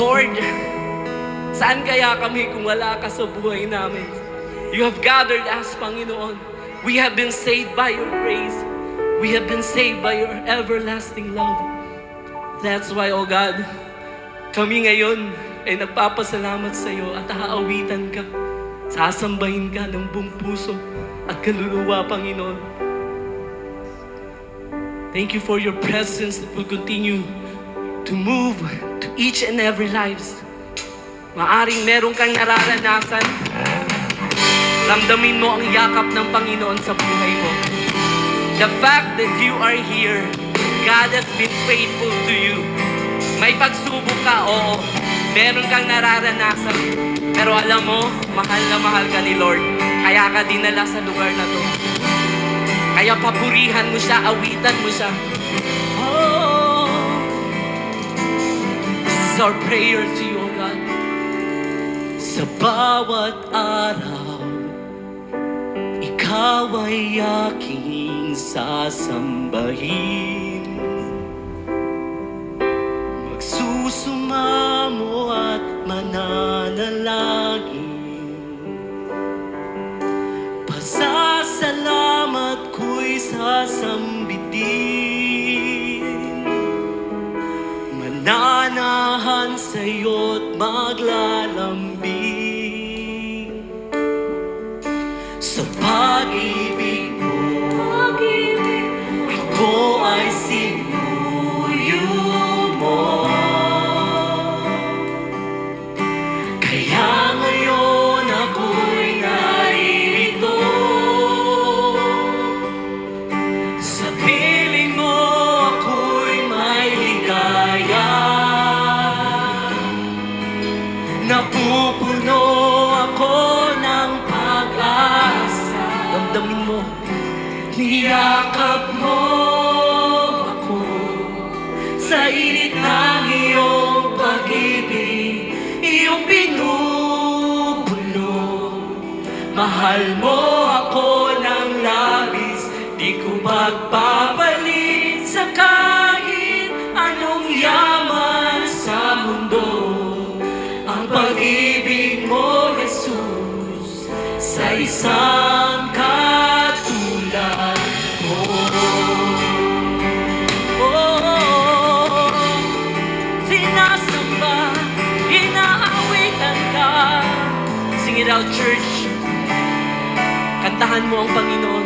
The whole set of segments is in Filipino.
Lord, saan kaya kami kung wala ka sa buhay namin? You have gathered us, Panginoon. We have been saved by your grace. We have been saved by your everlasting love. That's why, oh God, kami ngayon ay nagpapasalamat sa iyo at aawitan ka. Sasambahin ka ng buong puso at kaluluwa, Panginoon. Thank you for your presence that will continue to move to each and every lives. Maaring meron kang nararanasan, ramdamin mo ang yakap ng Panginoon sa buhay mo. The fact that you are here, God has been faithful to you. May pagsubok ka, oo. Meron kang nararanasan. Pero alam mo, mahal na mahal ka ni Lord. Kaya ka dinala sa lugar na to. Kaya papurihan mo siya, awitan mo siya. Oh, our prayer to you, O God. Sa bawat araw, ikaw ay aking sasambahin. Magsusumamo Mananahan sa'yo't maglalambing. Sa pag-ibig Niyakap mo ako Sa init ng iyong pag-ibig Iyong binubulong Mahal mo ako ng labis Di ko magpapalit sa kahit anong yaman sa mundo. Ang pag-ibig mo, Jesus Sa isang Kantahan mo ang Panginoon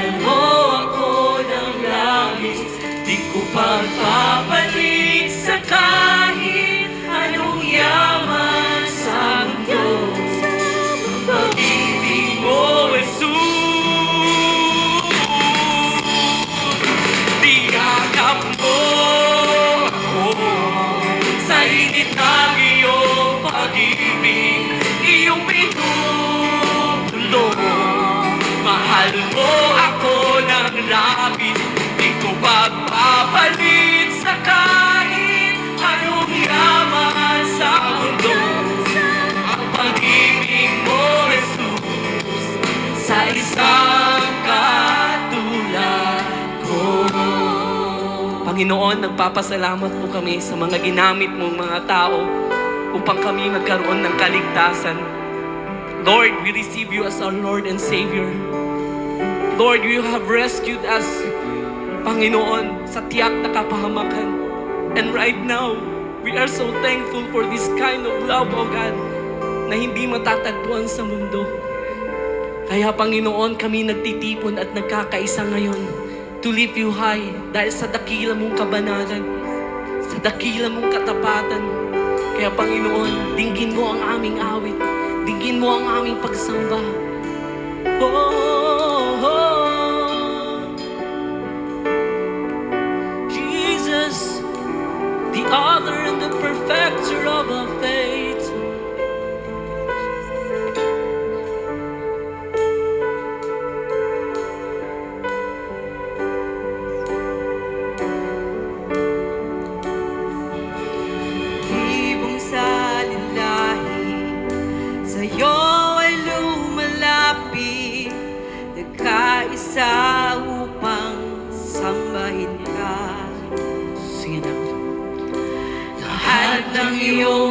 Mahal mo ako ng labis Di ko pagpapalit Panginoon, nagpapasalamat po kami sa mga ginamit mong mga tao upang kami magkaroon ng kaligtasan. Lord, we receive you as our Lord and Savior. Lord, you have rescued us, Panginoon, sa tiyak na kapahamakan. And right now, we are so thankful for this kind of love, O God, na hindi matatagpuan sa mundo. Kaya Panginoon, kami nagtitipon at nagkakaisa ngayon to lift you high dahil sa dakila mong kabanalan, sa dakila mong katapatan. Kaya Panginoon, dinggin mo ang aming awit, dinggin mo ang aming pagsamba. Oh, ng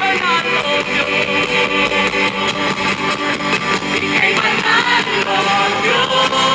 Lord, Lord,